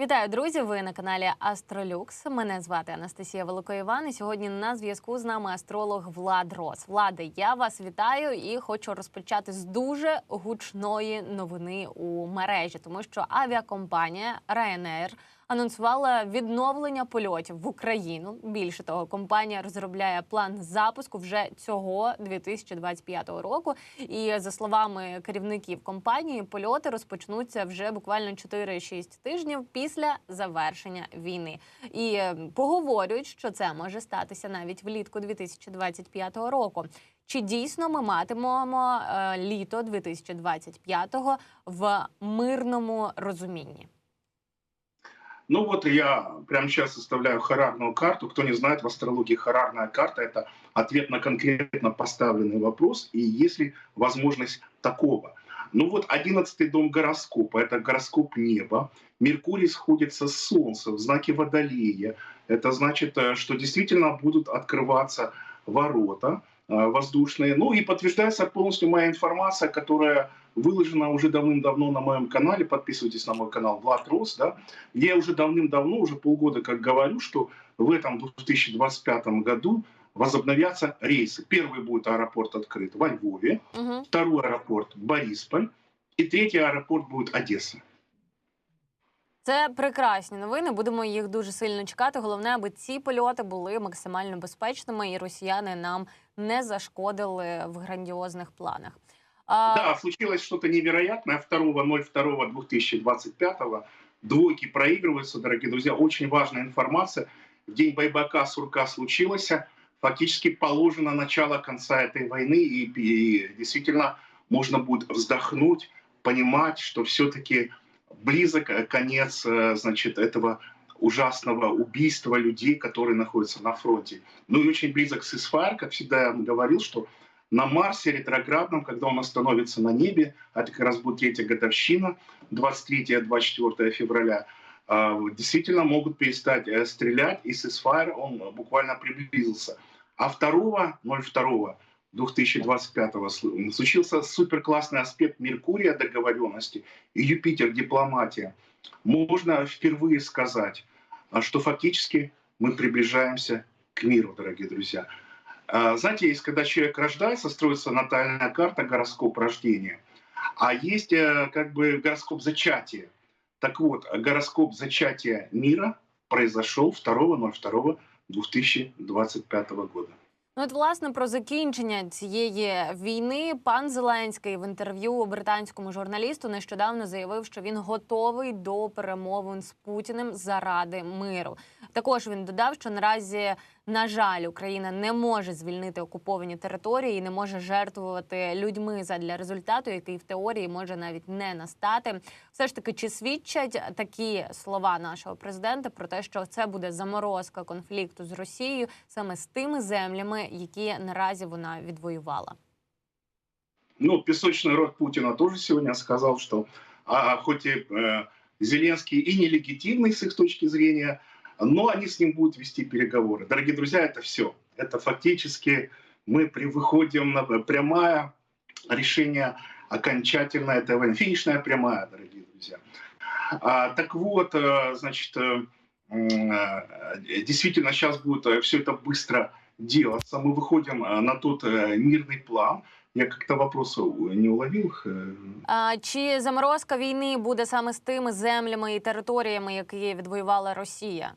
Вітаю, друзі! Ви на каналі Астролюкс. Мене звати Анастасія Великоїван. І сьогодні на зв'язку з нами астролог Влад Рос. Влади, я вас вітаю і хочу розпочати з дуже гучної новини у мережі, тому що авіакомпанія Ryanair анонсувала відновлення польотів в Україну. Більше того, компанія розробляє план запуску вже цього 2025 року. І за словами керівників компанії, польоти розпочнуться вже буквально 4-6 тижнів після завершення війни. І е, поговорюють, що це може статися навіть влітку 2025 року. Чи дійсно ми матимемо е, літо 2025-го в мирному розумінні? Ну вот я прямо сейчас составляю харарную карту. Кто не знает, в астрологии харарная карта – это ответ на конкретно поставленный вопрос и есть ли возможность такого. Ну вот одиннадцатый дом гороскопа – это гороскоп неба. Меркурий сходится с Солнцем в знаке Водолея. Это значит, э, что действительно будут открываться ворота воздушные. Ну и подтверждается полностью моя информация, которая выложена уже давным-давно на моем канале. Подписывайтесь на мой канал Влад Рос, да, где я уже давным-давно, уже полгода как говорю, что в этом 2025 году возобновятся рейсы. Первый будет аэропорт открыт во Львове, Угу. второй аэропорт Борисполь, и третий аэропорт будет Одесса. Це прекрасні новини. Будемо їх дуже сильно чекати. Головне, аби ці польоти були максимально безпечними, і росіяни нам не зашкодили в грандіозних планах. А, Да, случилось что-то невероятное 2.02.2025. Двойки проигрываются, дорогие друзья. Очень важная информация. В день Байбака Сурка случилось. Фактически положено начало конца этой войны. И, и действительно можно будет вздохнуть, понимать, что все-таки близок э, конец, э, значит, этого ужасного убийства людей, которые находятся на фронте. Ну и очень близок с ИСФАР, как всегда я говорил, что на Марсе ретроградном, когда он остановится на небе, а это как раз будет третья годовщина, 23-24 февраля, а, действительно могут перестать э, стрелять, и с ИСФАР он буквально приблизился. А 2, 02 2025-го случился суперклассный аспект Меркурия договоренности и Юпитер дипломатия. Можно впервые сказать, а, что фактически мы приближаемся к миру, дорогие друзья. А, знаете, есть, когда человек рождается, строится натальная карта, гороскоп рождения, а есть э, как бы гороскоп зачатия. Так вот, гороскоп зачатия мира произошел 2.02.2025 года. Ну, от, власне, про закінчення цієї війни пан Зеленський в інтерв'ю британському журналісту нещодавно заявив, що він готовий до перемовин з Путіним заради миру. Також він додав, що наразі, на жаль, Україна не може звільнити окуповані території і не може жертвувати людьми задля результату, який в теорії може навіть не настати. Все ж таки, чи свідчать такі слова нашого президента про те, що це буде заморозка конфлікту з Росією саме з тими землями, які наразі вона відвоювала? Ну, песочный рот Путина тоже сегодня сказал, что а, хоть и э, Зеленский и нелегитимный с их точки зрения, но они с ним будут вести переговоры. Дорогие друзья, это все. Это фактически мы при, выходим на прямое решение окончательно этой войны. Финишная прямая, дорогие друзья. А, так вот, э, значит, э, м, э, действительно сейчас будет все это быстро делаться. Мы выходим э, на тот э, мирный план, я как-то вопроса не уловил. Э, А, чи заморозка війни буде саме з тими землями і територіями, які відвоювала Росія?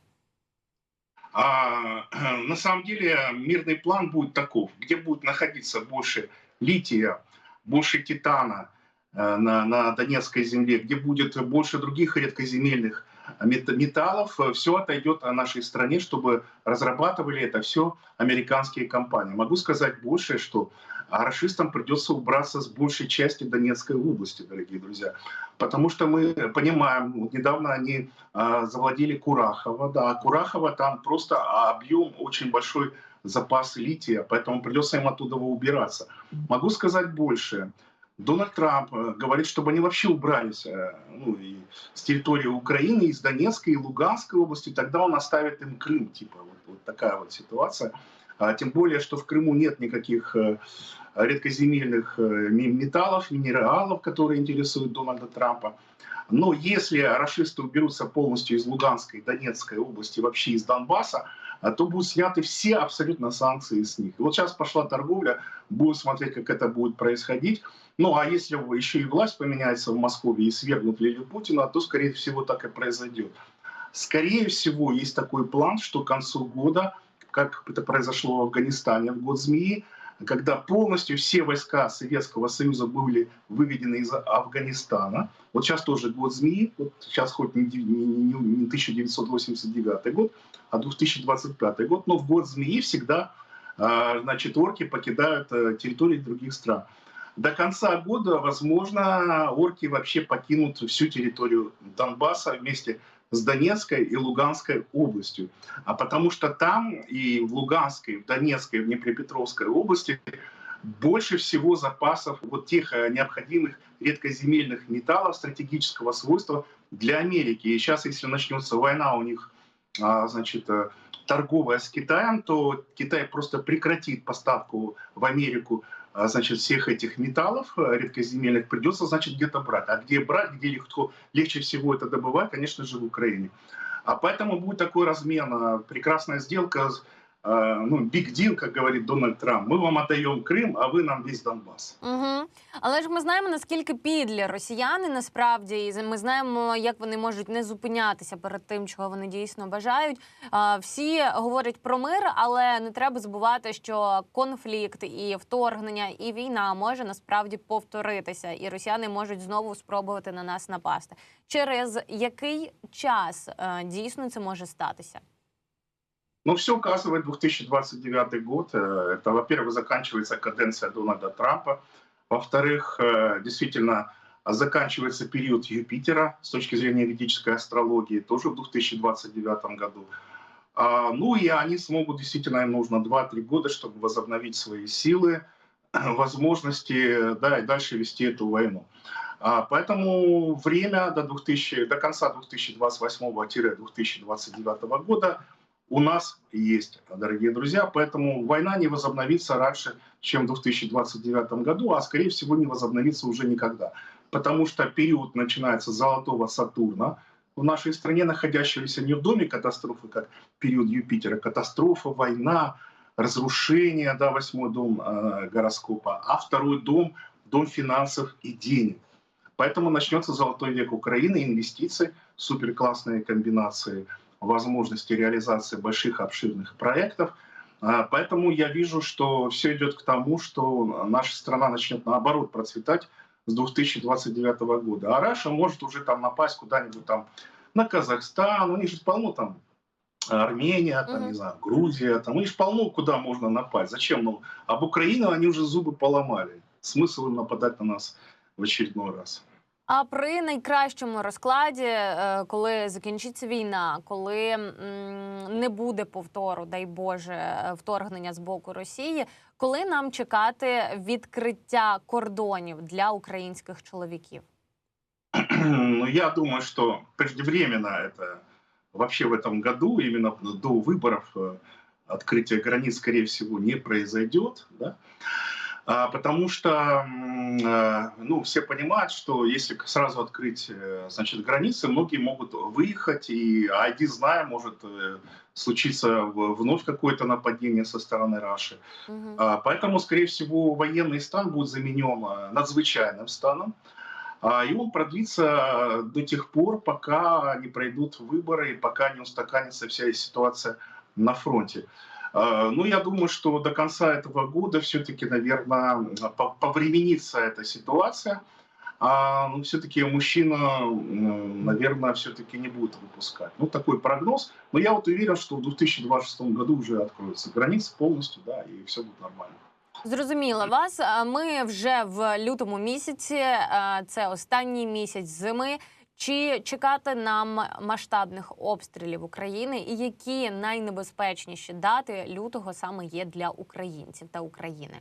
А на самом деле мирный план будет таков, где будет находиться больше лития, больше титана э, на, на Донецкой земле, где будет больше других редкоземельных мет- металлов, все отойдет о нашей стране, чтобы разрабатывали это все американские компании. Могу сказать больше, что расистам придется убраться с большей части Донецкой области, дорогие друзья. Потому что мы понимаем, вот недавно они а, завладели Курахово, да, Курахово там просто объем очень большой запас лития, поэтому придется им оттуда убираться. Могу сказать больше. Дональд Трамп э, говорит, чтобы они вообще убрались э, ну, и с территории Украины, из Донецкой и Луганской области, тогда он оставит им Крым, типа вот, вот такая вот ситуация. А, тем более, что в Крыму нет никаких э, редкоземельных э, металлов, минералов, которые интересуют Дональда Трампа. Но если расисты уберутся полностью из Луганской, Донецкой области, вообще из Донбасса, а то будут сняты все абсолютно санкции с них. И вот сейчас пошла торговля, будем смотреть, как это будет происходить. Ну а если еще и власть поменяется в Москве и свергнут Лилию Путина, то, скорее всего, так и произойдет. Скорее всего, есть такой план, что к концу года, как это произошло в Афганистане в год змеи, когда полностью все войска Советского Союза были выведены из Афганистана. Вот сейчас тоже год змеи, вот сейчас хоть не, ди- не- не- не 1989 год, а 2025 год, но в год змеи всегда а, значит, орки покидают э, территории других стран. До конца года, возможно, орки вообще покинут всю территорию Донбасса вместе с Донецкой и Луганской областью. А потому что там и в Луганской, в Донецкой, в Днепропетровской области больше всего запасов вот тех э, необходимых редкоземельных металлов стратегического свойства для Америки. И сейчас, если начнется война у них, а, значит, э, торговая с Китаем, то Китай просто прекратит поставку в Америку значит, всех этих металлов э, редкоземельных придется, значит, где-то брать. А где брать, где легко, легче всего это добывать, конечно же, в Украине. А поэтому будет такой размен, а, прекрасная сделка, а, ну, big deal, как говорит Дональд Трамп. Мы вам отдаем Крым, а вы нам весь Донбасс. Угу. Але ж ми знаємо, наскільки підлі росіяни насправді, і ми знаємо, як вони можуть не зупинятися перед тим, чого вони дійсно бажають. А, Всі говорять про мир, але не треба забувати, що конфлікт і вторгнення, і війна може насправді повторитися, і росіяни можуть знову спробувати на нас напасти. Через який час е, дійсно це може статися? Но все указывает 2029 год. Э, Это, во-первых, заканчивается каденция Дональда Трампа. Во-вторых, э, действительно, заканчивается период Юпитера с точки зрения ведической астрологии тоже в 2029 году. А, Ну и они смогут, действительно, им нужно 2-3 года, чтобы возобновить свои силы, возможности, да, и дальше вести эту войну. А, Поэтому время до, 2000, до конца 2028-2029 года у нас есть, дорогие друзья, поэтому война не возобновится раньше, чем в 2029 году, а скорее всего не возобновится уже никогда. Потому что период начинается с золотого Сатурна, в нашей стране, находящегося не в доме катастрофы, как период Юпитера, катастрофа, война, разрушение, да, восьмой дом э, гороскопа, а второй дом, дом финансов и денег. Поэтому начнется золотой век Украины, инвестиции, супер классные комбинации – возможности реализации больших обширных проектов. А, Поэтому я вижу, что все идет к тому, что наша страна начнет наоборот процветать с 2029 года. А Раша может уже там напасть куда-нибудь там на Казахстан, у них же полно там Армения, там, Мгм. не знаю, Грузия, там, у них полно куда можно напасть. Зачем? Ну, об Украину они уже зубы поломали. Смысл им нападать на нас в очередной раз. А при найкращому розкладі, е, коли закінчиться війна, коли м, не буде повтору, дай Боже, е, вторгнення з боку Росії, коли нам чекати відкриття кордонів для українських чоловіків? Ну, я думаю, что преждевременно это вообще в этом году, именно до выборов, э, открытие границ, скорее всего, не произойдет. Да? А, Потому что э, ну, все понимают, что если сразу открыть э, значит, границы, многие могут выехать, и один зная, может э, случиться вновь какое-то нападение со стороны Раши. А, Поэтому, скорее всего, военный стан будет заменен надзвычайным станом. А, И он продлится до тех пор, пока не пройдут выборы и пока не устаканится вся ситуация на фронте. А, Ну, я думаю, что до конца этого года все-таки, наверное, повременится эта ситуация. А ну, все-таки мужчина, м, наверное, все-таки не будет выпускать. Ну, такой прогноз. Но я вот уверен, что в 2026 году уже откроются границы полностью, да, и все будет нормально. Зрозуміла вас. А Ми вже в лютому місяці. е, Це останній місяць зими. Чи чекати нам масштабних обстрілів України, і які найнебезпечніші дати лютого саме є для українців та України?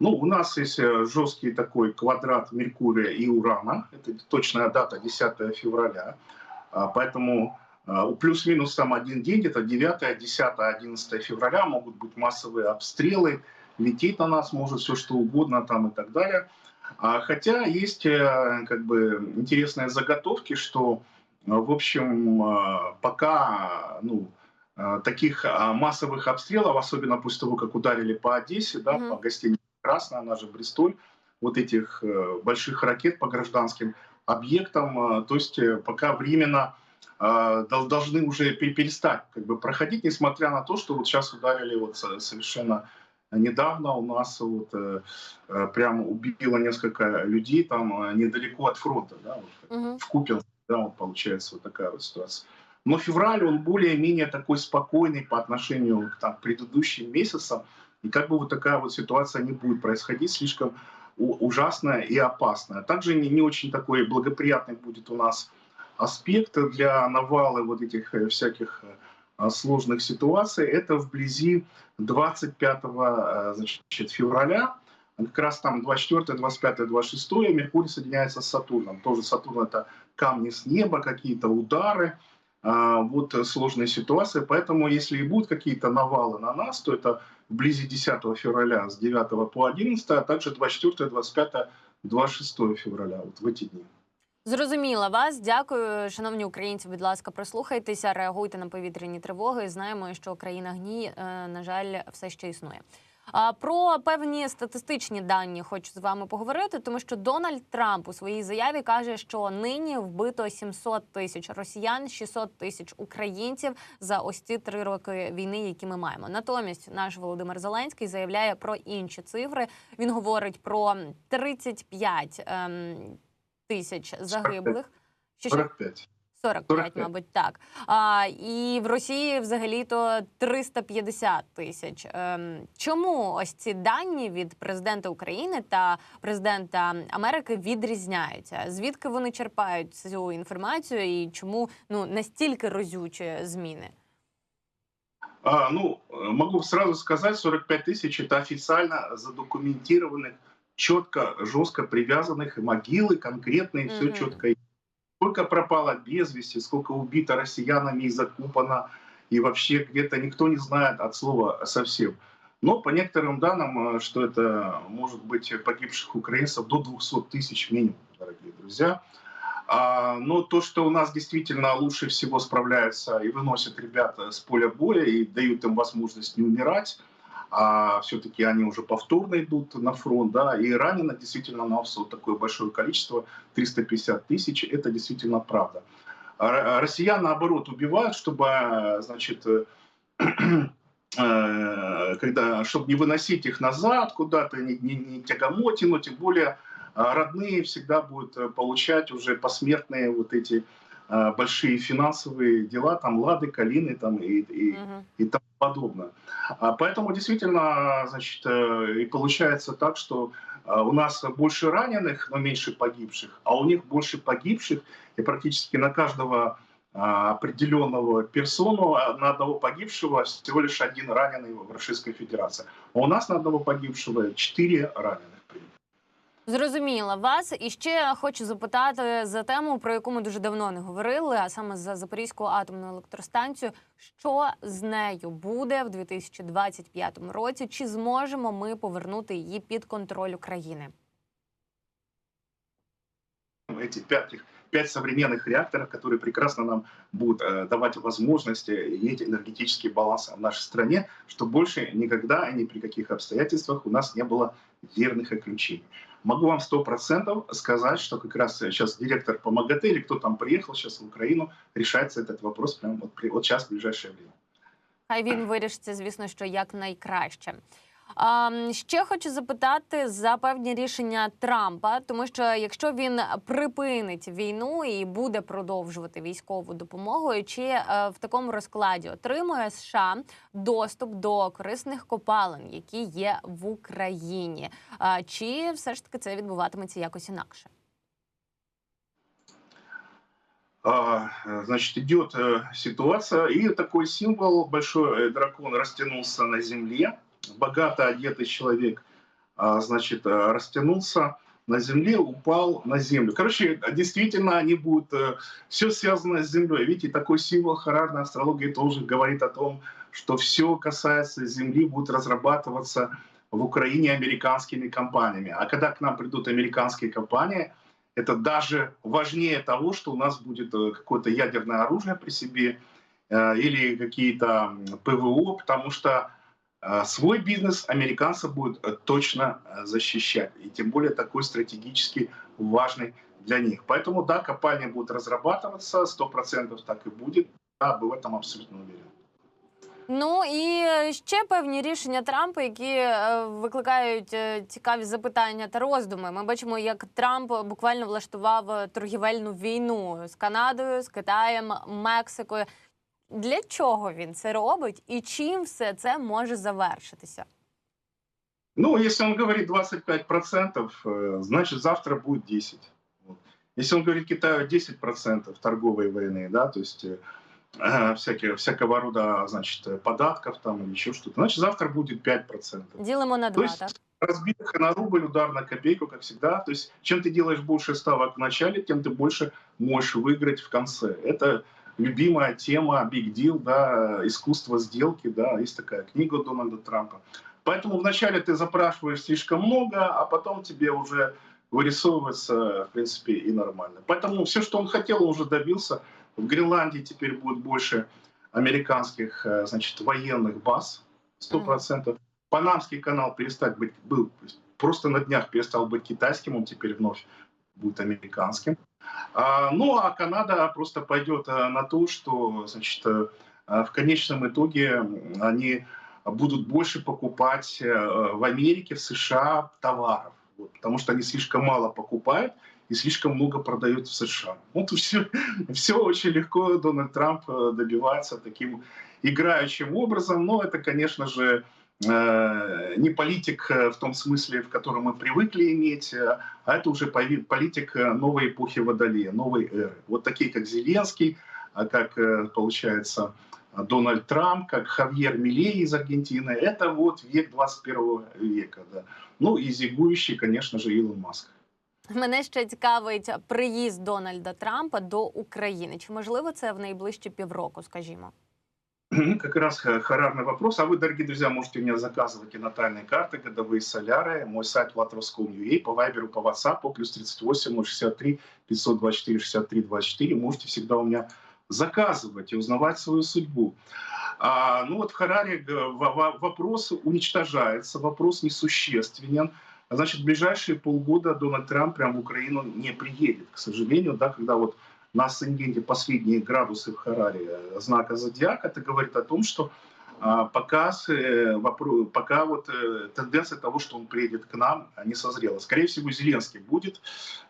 Ну, у нас есть э, жесткий такой квадрат Меркурия и Урана. Это точная дата 10 февраля. А, Поэтому а, у плюс-минус там один день, где-то 9, 10, 11 февраля могут быть массовые обстрелы лететь на нас может все что угодно там и так далее. А, хотя есть э, как бы интересные заготовки, что, э, в общем, э, пока ну, таких а, массовых обстрелов, особенно после того, как ударили по Одессе, да, Мгм. по гостинице Красная, она же Бристоль, вот этих больших ракет по гражданским объектам, то есть пока временно дол- должны уже пе- перестать как бы проходить, несмотря на то, что вот сейчас ударили вот со- совершенно недавно у нас вот э, э, прямо убило несколько людей там э, недалеко от фронта, да, вот, Мгм. в Купинске, да, вот получается вот такая вот ситуация. Но февраль, он более-менее такой спокойный по отношению к там, предыдущим месяцам, и как бы вот такая вот ситуация не будет происходить слишком ужасная и опасная. Также не, не очень такой благоприятный будет у нас аспект для навала вот этих всяких сложных ситуаций. Это вблизи 25 э, значит, февраля, как раз там 24, 25, 26 Меркурий соединяется с Сатурном. Тоже Сатурн это камни с неба, какие-то удары, а, вот э, сложные ситуации. Поэтому если и будут какие-то навалы на нас, то это вблизи 10 февраля с 9 по 11, а также 24, 25, 26 февраля, вот в эти дни. Зрозуміла вас. Дякую, шановні українці. Будь ласка, прислухайтеся, реагуйте на повітряні тривоги. Знаємо, що країна гній, е, на жаль, все ще існує. А про певні статистичні дані хочу з вами поговорити, тому що Дональд Трамп у своїй заяві каже, що нині вбито 700 тисяч росіян, 600 тисяч українців за ось ці три роки війни, які ми маємо. Натомість наш Володимир Зеленський заявляє про інші цифри. Він говорить про 35 ем, тисяч загиблих. Що ще? 45. 45, 45. мабуть, так. А, і в Росії взагалі-то 350 тисяч. Ем, чому ось ці дані від президента України та президента Америки відрізняються? Звідки вони черпають цю інформацію і чому ну настільки разючі зміни? А, ну, э, могу сразу сказать, 45 тысяч это официально задокументированных, четко, жестко привязанных могилы конкретные, все Мгм. четко. Сколько пропало без вести, сколько убито россиянами и закупано, и вообще где-то никто не знает от слова совсем. Но по некоторым данным, э, что это может быть погибших украинцев до 200 тысяч минимум, дорогие друзья. А, но то, что у нас действительно лучше всего справляются и выносят ребята с поля боя и дают им возможность не умирать, а все-таки они уже повторно идут на фронт, да, и ранено действительно нас вот такое большое количество, 350 тысяч, это действительно правда. А р- Россиян, наоборот, убивают, чтобы, значит, э, э, когда, чтобы не выносить их назад куда-то, не, не, не тягомотину, тем более а родные всегда будут получать уже посмертные вот эти большие финансовые дела, там лады, калины там и, и, Мгм. и тому подобное. А Поэтому действительно, значит, э, и получается так, что э, у нас больше раненых, но меньше погибших, а у них больше погибших, и практически на каждого а, определенного персону, а на одного погибшего всего лишь один раненый в Российской Федерации. А у нас на одного погибшего четыре раненых. Зрозуміла вас. І ще хочу запитати за тему, про яку ми дуже давно не говорили, а саме за Запорізьку атомну електростанцію. Що з нею буде в 2025 році? Чи зможемо ми повернути її під контроль України? эти пять, пять современных реакторов, которые прекрасно нам будут э, давать возможность э, иметь энергетический баланс в нашей стране, чтобы больше никогда и ни при каких обстоятельствах у нас не было верных отключений. Могу вам сто процентов сказать, что как раз сейчас директор по МАГАТЭ или кто там приехал сейчас в Украину, решается этот вопрос прямо вот, при- вот сейчас в ближайшее время. Хай він вирішиться, звісно, що якнайкраще. А, м, ще хочу запитати за певні рішення Трампа, тому що якщо він припинить війну і буде продовжувати військову допомогу, чи е, в такому розкладі отримує США доступ до корисних копалин, які є в Україні, а, чи все ж таки це відбуватиметься якось інакше? А, э, Значит, идет э, ситуация, и такой символ, большой э, дракон растянулся на земле, Богато одетый человек, а, значит, э, растянулся на земле, упал на землю. Короче, действительно, они будут, все связано с землей. Видите, такой символ харарной астрологии тоже говорит о том, что все касается земли, будет разрабатываться в Украине американскими компаниями. А когда к нам придут американские компании, это даже важнее того, что у нас будет э, какое-то ядерное оружие при себе э, или какие-то ПВО, потому что э, свой бизнес американцы будут э, точно э, защищать. И тем более такой стратегически важный для них. Поэтому, да, компания будет разрабатываться, 100% так и будет. Да, в этом абсолютно уверен. Ну і е, ще певні рішення Трампа, які е, викликають е, цікаві запитання та роздуми. Ми бачимо, як Трамп буквально влаштував е, торгівельну війну з Канадою, з Китаєм, Мексикою. Для чого він це робить і чим все це може завершитися? Ну, если он говорит 25%, э, значит завтра будет 10%. Вот. Если он говорит Китаю 10% торговой войны, да, то есть э, э, всякие, всякого рода, значит, э, податков там или еще что-то, значит завтра будет 5%. Ділимо на То два, есть так? разбитых на рубль, удар на копейку, как всегда. То есть чем ты делаешь больше ставок в начале, тем ты больше можешь выиграть в конце. Это любимая тема, big deal, да, искусство сделки, да, есть такая книга Дональда Трампа. Поэтому вначале ты запрашиваешь слишком много, а потом тебе уже вырисовывается, в принципе, и нормально. Поэтому все, что он хотел, он уже добился. В Гренландии теперь будет больше американских, э, значит, военных баз, 100%. Панамский канал перестать быть, был просто на днях перестал быть китайским, он теперь вновь будет американским. А, ну а Канада просто пойдет а, на то, что значит, э, а, в конечном итоге они будут больше покупать э, в Америке, в США товаров, вот, потому что они слишком мало покупают и слишком много продают в США. Вот все, все очень легко Дональд Трамп э, добивается таким играющим образом, но это, конечно же, э, не политик э, в том смысле, в котором мы привыкли иметь, э, а это уже пови- политик э, новой эпохи Водолея, новой эры. Вот такие, как Зеленский, а как, э, получается, Дональд Трамп, как Хавьер Милей из Аргентины. Это вот век 21 века. Да. Ну и зигующий, конечно же, Илон Маск. Мене ще цікавить приїзд Дональда Трампа до України. Чи можливо це в найближчі півроку, скажімо? Как раз х- харарный вопрос. А вы, дорогие друзья, можете у меня заказывать и натальные карты, годовые соляры, мой сайт latroscom.ua, по вайберу, по WhatsApp, плюс 38 063 524 63 24. Можете всегда у меня заказывать и узнавать свою судьбу. А, ну вот в Хараре во- вопрос уничтожается, вопрос несущественен. Значит, в ближайшие полгода Дональд Трамп прям в Украину не приедет, к сожалению, да, когда вот на асценденте последние градусы в Хараре знака зодиака, это говорит о том, что а, пока, э, пока вот э, тенденция того, что он приедет к нам, не созрела. Скорее всего, Зеленский будет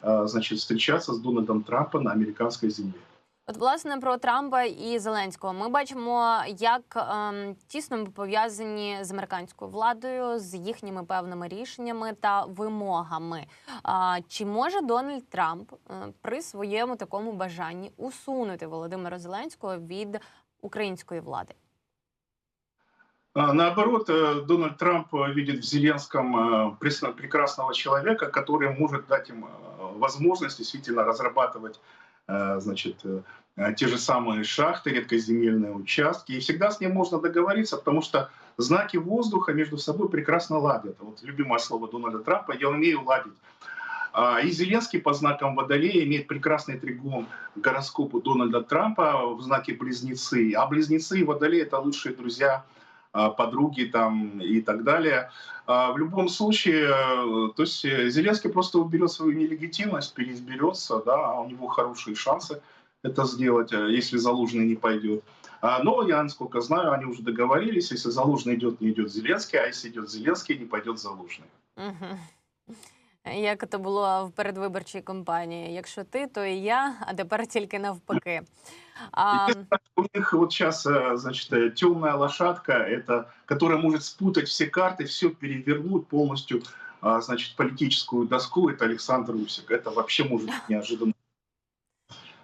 а, значит, встречаться с Дональдом Трампом на американской земле. От, власне, про Трампа і Зеленського ми бачимо, як ем, тісно ми пов'язані з американською владою, з їхніми певними рішеннями та вимогами. А, чи може Дональд Трамп е, при своєму такому бажанні усунути Володимира Зеленського від української влади? А, Наоборот, э, Дональд Трамп э, видит в Зеленском э, пресно- прекрасного человека, который может дать им э, возможность действительно разрабатывать э, значит, э, э, те же самые шахты, редкоземельные участки. И всегда с ним можно договориться, потому что знаки воздуха между собой прекрасно ладят. Вот любимое слово Дональда Трампа «я умею ладить». А, И Зеленский по знакам Водолея имеет прекрасный тригон гороскопу Дональда Трампа в знаке Близнецы. А Близнецы и Водолей — это лучшие друзья подруги там и так далее. А, В любом случае, э, то есть э, Зеленский просто уберет свою нелегитимность, переизберется, да, а у него хорошие шансы это сделать, э, если Залужный не пойдет. А, Но я, насколько знаю, они уже договорились, если Залужный идет, не идет Зеленский, а если идет Зеленский, не пойдет Залужный. Угу Як це було в передвиборчій кампанії? Якщо ти, то і я, а тепер тільки навпаки. А, У них вот сейчас, значит, темная лошадка, это, которая может спутать все карты, все перевернуть полностью, а, значит, политическую доску, это Александр Усик. Это вообще может быть неожиданно.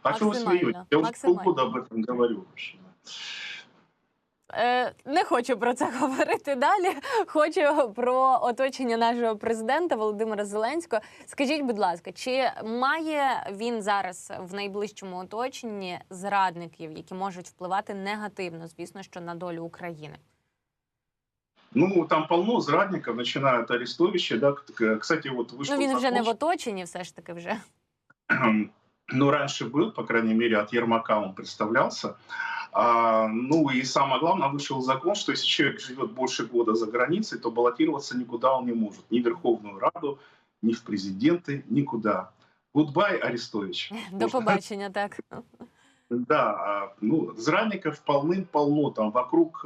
А что вы Максимально, смеетесь? Я уже максимально. полгода об этом говорю вообще. Е, не хочу про це говорити далі. Хочу про оточення нашого президента Володимира Зеленського. Скажіть, будь ласка, чи має він зараз в найближчому оточенні зрадників, які можуть впливати негативно, звісно, що на долю України? Ну, там полно зрадников, начиная от Арестовича, да, кстати, вот вышел Ну він вже не в оточенні, все ж таки вже. ну, раньше был, по крайней мере, от Ермака он представлялся. А, ну и самое главное, вышел закон, что если человек живет больше года за границей, то баллотироваться никуда он не может. Ни в Верховную Раду, ни в президенты, никуда. Гудбай, Арестович. До побачення, так. Да, а, ну, зрадников полным-полно, там вокруг,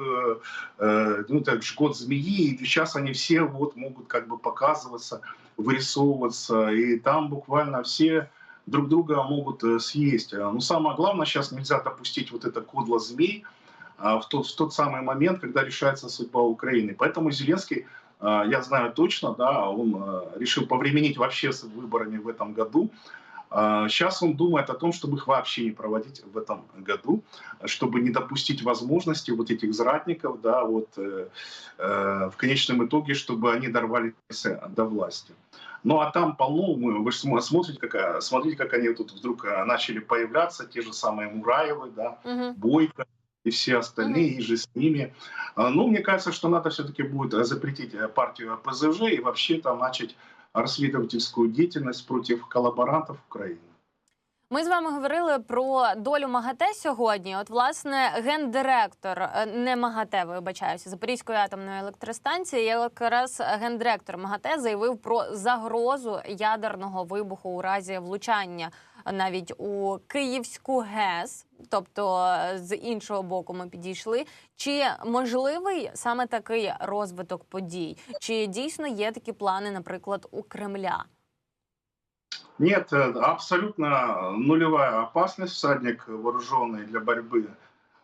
э, ну, так же год змеи, и сейчас они все вот могут как бы показываться, вырисовываться, и там буквально все друг друга могут э, съесть. А, Ну, самое главное, сейчас нельзя допустить вот это кодло змей а, в тот, в тот самый момент, когда решается судьба Украины. Поэтому Зеленский, я знаю точно, да, он решил повременить вообще с выборами в этом году, Сейчас он думает о том, чтобы их вообще не проводить в этом году, чтобы не допустить возможности вот этих зрадников, да, вот э, э, в конечном итоге, чтобы они дорвались э, до власти. Ну а там полно, мы, вы же смо- смотрите, как, э, смотрите, как они тут вдруг э, начали появляться, те же самые Мураевы, да, Угу. Бойко и все остальные, и же с ними. А, Ну, мне кажется, что надо все-таки будет запретить э, партию ПЗЖ и вообще там начать расследовательскую деятельность против коллаборантов Украины. Ми з вами говорили про долю МАГАТЕ сьогодні. От, власне, гендиректор е, не МАГАТЕ, вибачаюся, Запорізької атомної електростанції, якраз гендиректор МАГАТЕ заявив про загрозу ядерного вибуху у разі влучання навіть у Київську ГЕС. Тобто е, з іншого боку ми підійшли. Чи можливий саме такий розвиток подій? Чи дійсно є такі плани, наприклад, у Кремля? Нет, э, абсолютно нулевая опасность. Всадник вооруженный для борьбы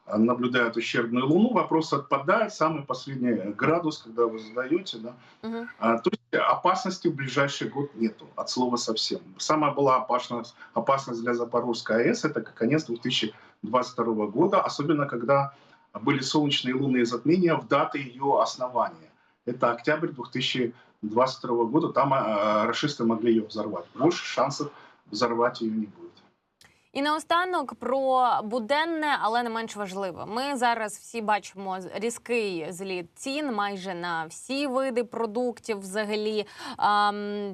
э, наблюдает ущербную Луну. Вопрос отпадает. Самый последний градус, когда вы задаете, да, Угу. А, То есть опасности в ближайший год нету, от слова совсем. Самая была опасность, опасность для Запорожской АЭС – это конец 2022 года, особенно когда были солнечные и лунные затмения в даты ее основания. Это октябрь 2022 года, там а, расисты могли ее взорвать. Больше шансов взорвать ее не будет. І наостанок про буденне, але не менш важливе. Ми зараз всі бачимо різкий зліт цін майже на всі види продуктів. Взагалі,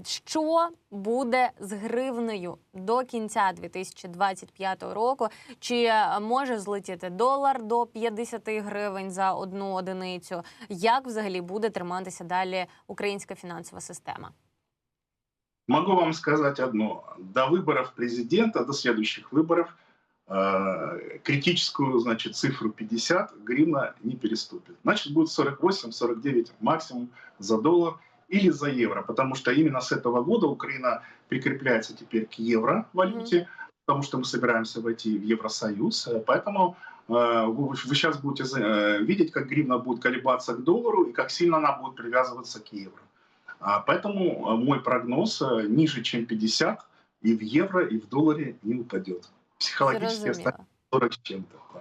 що буде з гривнею до кінця 2025 року? Чи може злетіти долар до 50 гривень за одну одиницю? Як взагалі буде триматися далі українська фінансова система? Могу вам сказать одно. До выборов президента, до следующих выборов, э, критическую значит, цифру 50 гривна не переступит. Значит, будет 48-49 максимум за доллар или за евро, потому что именно с этого года Украина прикрепляется теперь к евро валюте, потому что мы собираемся войти в Евросоюз. Э, Поэтому э, вы, вы сейчас будете э, видеть, как гривна будет колебаться к доллару и как сильно она будет привязываться к евро. А, Поэтому э, мой прогноз э, ниже, чем 50, и в евро, и в долларе не упадет. Психологически останется Зрозуміло. 40 с чем-то. да.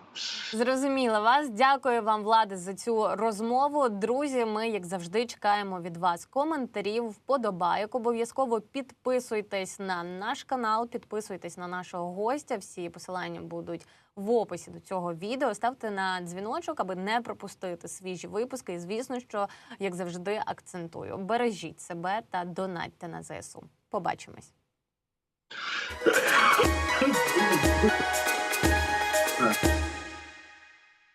Зрозуміла вас. Дякую вам, Влади, за цю розмову. Друзі, ми, як завжди, чекаємо від вас коментарів, вподобайок. Обов'язково підписуйтесь на наш канал, підписуйтесь на нашого гостя. Всі посилання будуть в описі до цього відео. Ставте на дзвіночок, аби не пропустити свіжі випуски. І звісно, що як завжди акцентую: бережіть себе та донатьте на ЗСУ. Побачимось.